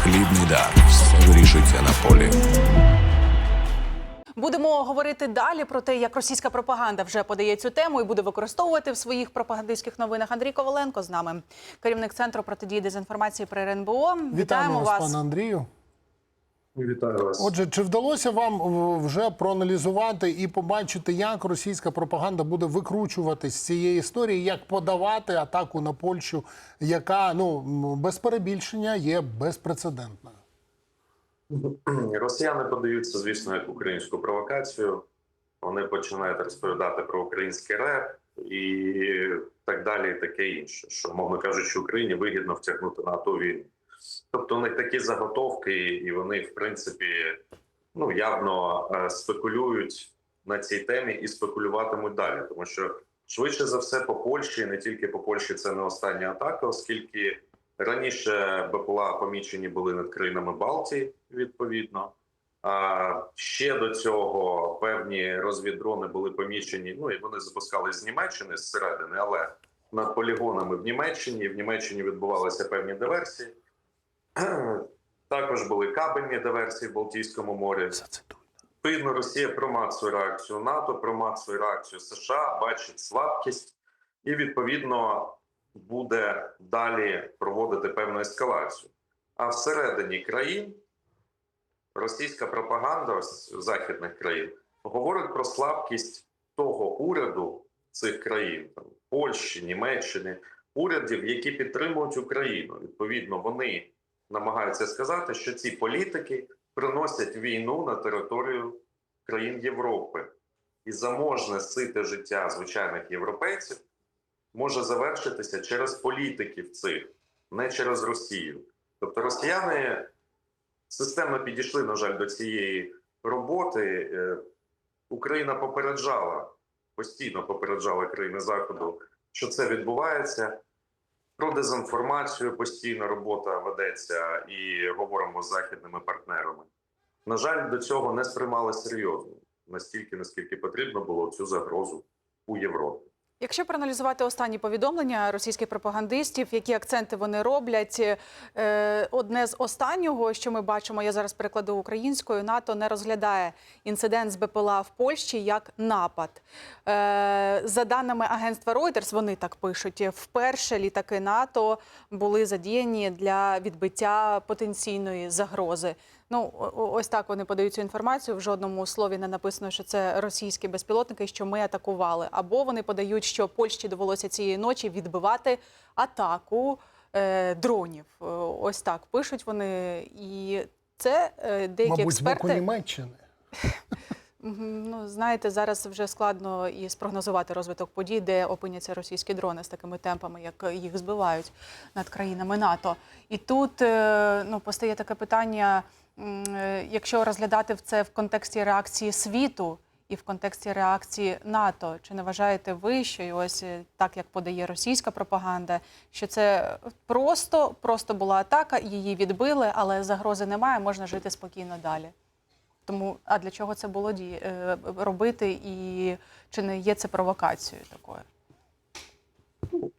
хлібний дар. Все вирішується на полі. Будемо говорити далі про те, як російська пропаганда вже подає цю тему і буде використовувати в своїх пропагандистських новинах. Андрій Коваленко з нами, керівник центру протидії дезінформації при РНБО. Вітаємо вас, пане Андрію. Вітаю вас. Отже, чи вдалося вам вже проаналізувати і побачити, як російська пропаганда буде викручуватись з цієї історії, як подавати атаку на Польщу, яка ну без перебільшення є безпрецедентною? Росіяни подаються, звісно, як українську провокацію. Вони починають розповідати про український реп і так далі, і таке інше. Що, мовно кажучи, Україні вигідно втягнути НАТО війну. Тобто, у них такі заготовки, і вони, в принципі, ну явно е, спекулюють на цій темі і спекулюватимуть далі, тому що швидше за все по Польщі, не тільки по Польщі, це не остання атака, оскільки раніше БПЛА помічені були над країнами Балтії, відповідно. А ще до цього певні розвіддрони були помічені. Ну і вони запускались з Німеччини зсередини, але над полігонами в Німеччині. В Німеччині відбувалися певні диверсії. Також були кабельні диверсії в Балтійському морі. Відповідно, Росія промацує реакцію НАТО, промацує реакцію США, бачить слабкість і відповідно буде далі проводити певну ескалацію. А всередині країн російська пропаганда західних країн говорить про слабкість того уряду цих країн, там, Польщі, Німеччини, урядів, які підтримують Україну. Відповідно, вони намагаються сказати, що ці політики приносять війну на територію країн Європи, і заможне сите життя звичайних європейців може завершитися через політиків цих, не через Росію. Тобто росіяни системно підійшли, на жаль, до цієї роботи. Е, Україна попереджала, постійно попереджала країни Заходу, що це відбувається. Про дезінформацію постійно робота ведеться і говоримо з західними партнерами. На жаль, до цього не сприймали серйозно, настільки, наскільки потрібно було цю загрозу у Європі. Якщо проаналізувати останні повідомлення російських пропагандистів, які акценти вони роблять, е, одне з останнього, що ми бачимо, я зараз перекладу українською, НАТО не розглядає інцидент з БПЛА в Польщі як напад. Е, За даними агентства Reuters, вони так пишуть, вперше літаки НАТО були задіяні для відбиття потенційної загрози. Ну, ось так вони подають цю інформацію. В жодному слові не написано, що це російські безпілотники, що ми атакували. Або вони подають, що Польщі довелося цієї ночі відбивати атаку е, дронів. Е, Ось так пишуть вони. І це е, деякі Мабуть, з боку. Німеччини. Ну, знаєте, зараз вже складно і спрогнозувати розвиток подій, де опиняться російські дрони з такими темпами, як їх збивають над країнами НАТО. І тут е, ну, постає таке питання: якщо розглядати це в контексті реакції світу і в контексті реакції НАТО, чи не вважаєте ви, що і ось е, так як подає російська пропаганда, що це просто, просто була атака, її відбили, але загрози немає, можна жити спокійно далі? Тому а для чого це було ді... е, робити, і чи не є це провокацією такою?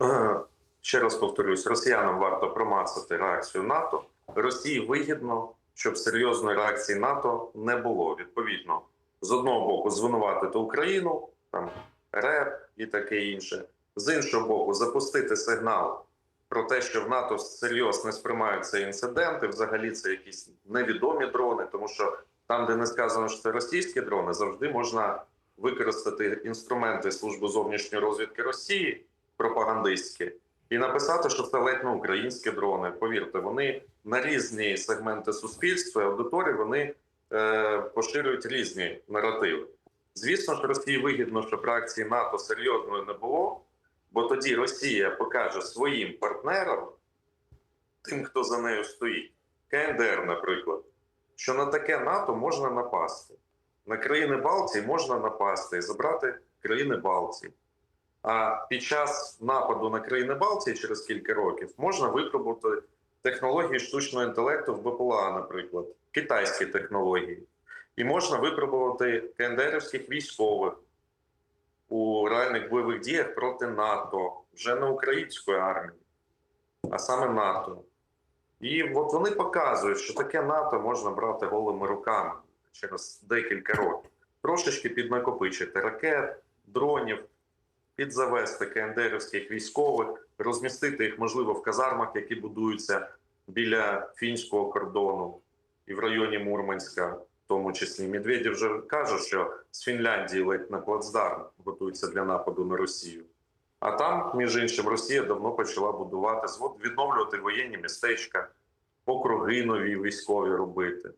Е, Ще раз повторюсь: росіянам варто промацати реакцію НАТО. Росії вигідно, щоб серйозної реакції НАТО не було. Відповідно, з одного боку, звинуватити Україну, там РЕП і таке інше. З іншого боку, запустити сигнал про те, що в НАТО серйозно сприймають цей інцидент, взагалі це якісь невідомі дрони, тому що там, де не сказано, що це російські дрони, завжди можна використати інструменти служби зовнішньої розвідки Росії пропагандистські і написати, що це ледь не українські дрони. Повірте, вони на різні сегменти суспільства і аудиторії вони е, поширюють різні наративи. Звісно ж, Росії вигідно, щоб реакції НАТО серйозної не було, бо тоді Росія покаже своїм партнерам, тим, хто за нею стоїть, КНДР, наприклад, що на таке НАТО можна напасти. На країни Балтії можна напасти і забрати країни Балтії. А під час нападу на країни Балтії через кілька років можна випробувати технології штучного інтелекту в БПЛА, наприклад, китайські технології. І можна випробувати КНДРівських військових у реальних бойових діях проти НАТО, вже не української армії, а саме НАТО. І от вони показують, що таке НАТО можна брати голими руками через декілька років. Трошечки піднакопичити ракет, дронів, підзавести КНДРівських військових, розмістити їх, можливо, в казармах, які будуються біля фінського кордону і в районі Мурманська, в тому числі. Медведєв вже каже, що з Фінляндії ледь на плацдарм готується для нападу на Росію. А там, між іншим, Росія давно почала будувати, відновлювати воєнні містечка, округи нові військові робити.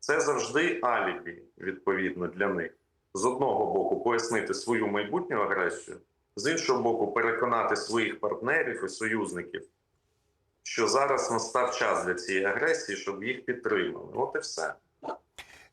Це завжди алібі, відповідно, для них. З одного боку, пояснити свою майбутню агресію, з іншого боку, переконати своїх партнерів і союзників, що зараз настав час для цієї агресії, щоб їх підтримали. От і все.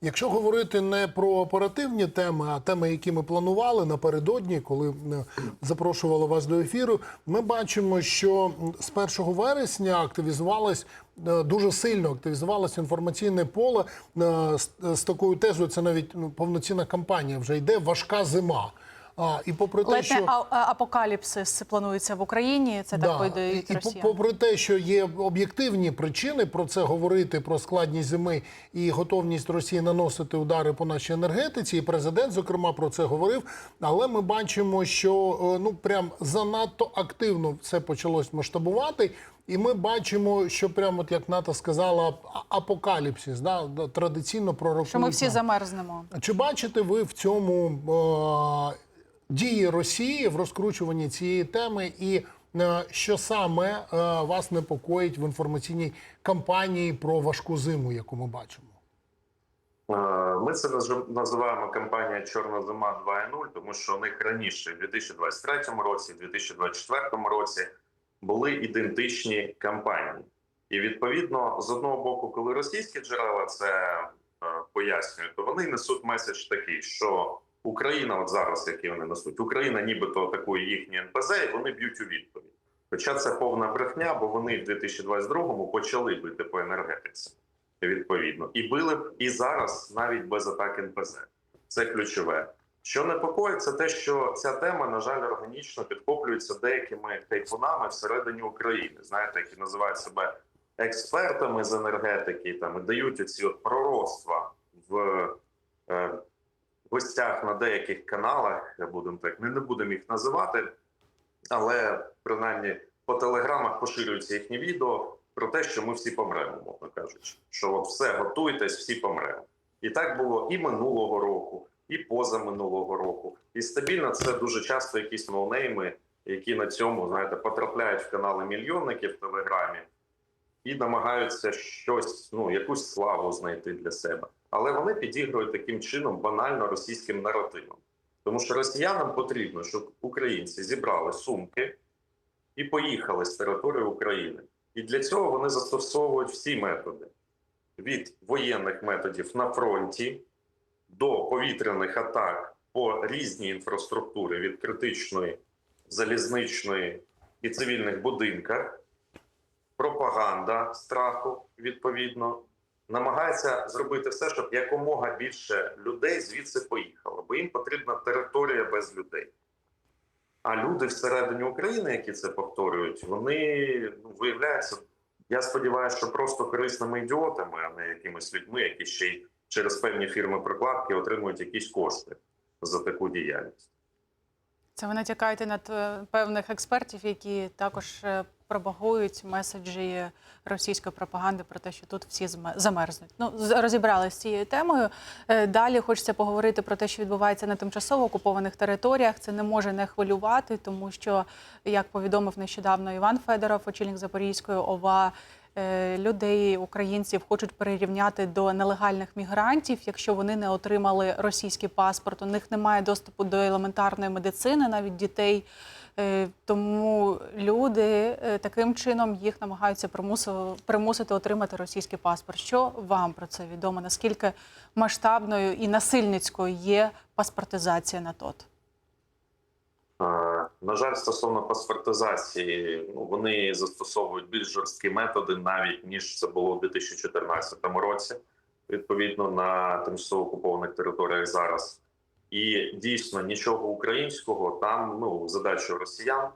Якщо говорити не про оперативні теми, а теми, які ми планували напередодні, коли е, запрошували вас до ефіру, ми бачимо, що з 1 вересня активізувалось е, дуже сильно активізувалось інформаційне поле е, з, з такою тезою. Це навіть ну, повноцінна кампанія вже йде важка зима. А, і попри те, Ледь що а- апокаліпсис планується в Україні. Це так і, видають і росіяни. попри те, що є об'єктивні причини про це говорити, про складність зими і готовність Росії наносити удари по нашій енергетиці, і президент, зокрема, про це говорив. Але ми бачимо, що е, ну прям занадто активно все почалось масштабувати. І ми бачимо, що прямо от як НАТО сказала, апокаліпсис, да, да, традиційно пророкують. Що ми всі замерзнемо. Чи бачите ви в цьому е, дії Росії в розкручуванні цієї теми, і е, що саме е, вас непокоїть в інформаційній кампанії про важку зиму, яку ми бачимо? Е, Ми це наз- називаємо кампанія Чорна зима 2.0, тому що у них раніше, в 2023 році, в 2024 році, були ідентичні кампанії. І відповідно, з одного боку, коли російські джерела це пояснюють, то вони несуть меседж такий, що Україна, от зараз, який вони несуть, Україна нібито атакує їхні НПЗ, і вони б'ють у відповідь. Хоча це повна брехня, бо вони в 2022-му почали бити по енергетиці відповідно, і били б і зараз навіть без атак НПЗ. Це ключове. Що непокоїть, це те, що ця тема, на жаль, органічно підхоплюється деякими тайфунами всередині України, знаєте, які називають себе експертами з енергетики, там і дають оці от пророцтва в е, гостях на деяких каналах. Будемо так, не, не будемо їх називати, але принаймні по телеграмах поширюються їхні відео про те, що ми всі помремо, мовно кажучи. Що от все готуйтесь, всі помремо. І так було і минулого року, і позаминулого року. І стабільно це дуже часто якісь ноунейми, які на цьому знаєте потрапляють в канали мільйонників в телеграмі і намагаються щось, ну якусь славу знайти для себе. Але вони підігрують таким чином банально російським наративом. Тому що росіянам потрібно, щоб українці зібрали сумки і поїхали з території України. І для цього вони застосовують всі методи: від воєнних методів на фронті до повітряних атак по різній інфраструктурі від критичної, залізничної і цивільних будинках, пропаганда страху відповідно. Намагається зробити все, щоб якомога більше людей звідси поїхало, бо їм потрібна територія без людей. А люди всередині України, які це повторюють, вони ну, виявляються, я сподіваюся, що просто корисними ідіотами, а не якимись людьми, які ще й через певні фірми прокладки отримують якісь кошти за таку діяльність. Це ви натякаєте на певних експертів, які також е, пропагують меседжі російської пропаганди про те, що тут всі замерзнуть. Ну розібралися з цією темою. Е, Далі хочеться поговорити про те, що відбувається на тимчасово окупованих територіях. Це не може не хвилювати, тому що, як повідомив нещодавно Іван Федоров, очільник Запорізької ОВА. Е, Людей, українців хочуть перерівняти до нелегальних мігрантів, якщо вони не отримали російський паспорт. У них немає доступу до елементарної медицини, навіть дітей. Е, Тому люди е, таким чином їх намагаються примусити отримати російський паспорт. Що вам про це відомо? Наскільки масштабною і насильницькою є паспортизація на ТОТ? На жаль, стосовно паспортизації, ну вони застосовують більш жорсткі методи, навіть ніж це було у 2014 році, відповідно на тимчасово окупованих територіях зараз. І дійсно нічого українського там ну задача росіян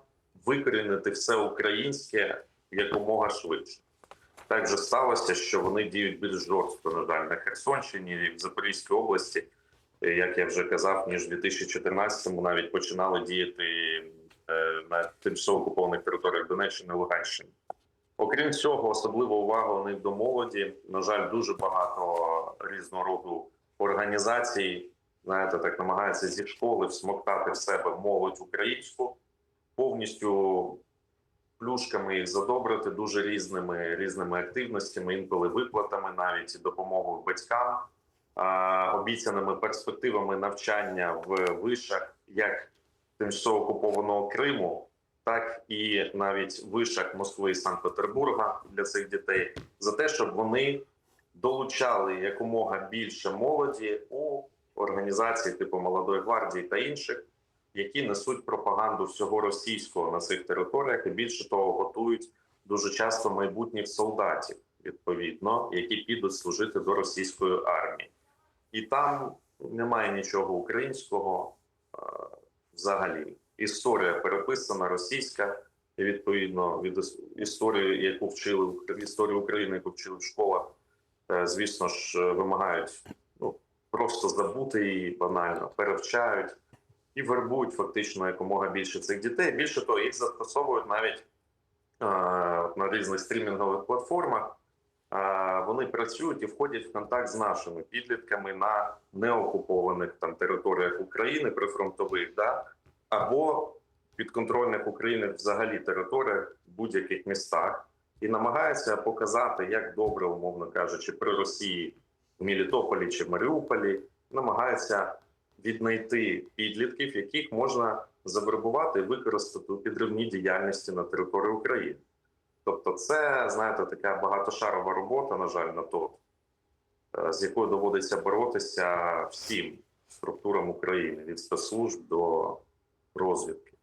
викорінити все українське якомога швидше. так же сталося, що вони діють більш жорстко, на жаль, на Херсонщині і в Запорізькій області, як я вже казав, ніж в 2014-му навіть починали діяти е, на тимчасово окупованих територіях Донеччини і Луганщини. Окрім цього, особлива увага у до молоді. На жаль, дуже багато різного роду організацій, знаєте, так намагаються зі школи всмоктати в себе молодь українську, повністю плюшками їх задобрити дуже різними різними активностями, інколи виплатами, навіть допомогою батькам, обіцяними перспективами навчання в вишах як тимчасово окупованого Криму, так і навіть вишах Москви і Санкт-Петербурга для цих дітей, за те, щоб вони долучали якомога більше молоді у організації типу Молодої гвардії та інших, які несуть пропаганду всього російського на цих територіях, і більше того, готують дуже часто майбутніх солдатів, відповідно, які підуть служити до російської армії, і там немає нічого українського е, взагалі. Історія переписана російська, і відповідно від іс- історії, яку вчили історію України, яку вчили в школах, е, звісно ж, е, вимагають ну просто забути її банально, перевчають і вербують фактично якомога більше цих дітей. Більше того, їх застосовують навіть е, на різних стрімінгових платформах. Вони працюють і входять в контакт з нашими підлітками на неокупованих там територіях України, прифронтових, да? або підконтрольних України взагалі територіях в будь-яких містах, і намагаються показати, як добре, умовно кажучи, при Росії в Мелітополі чи Маріуполі, намагаються віднайти підлітків, яких можна завербувати і використати у підривній діяльності на території України. Тобто, це знаєте, така багатошарова робота, на жаль, на то, е, з якою доводиться боротися всім структурам України від спецслужб до розвідки.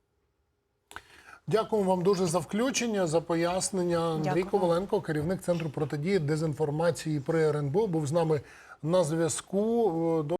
Дякуємо вам дуже за включення, за пояснення. Андрій Дякую. Коваленко, керівник центру протидії дезінформації при РНБО, був з нами на зв'язку. Е,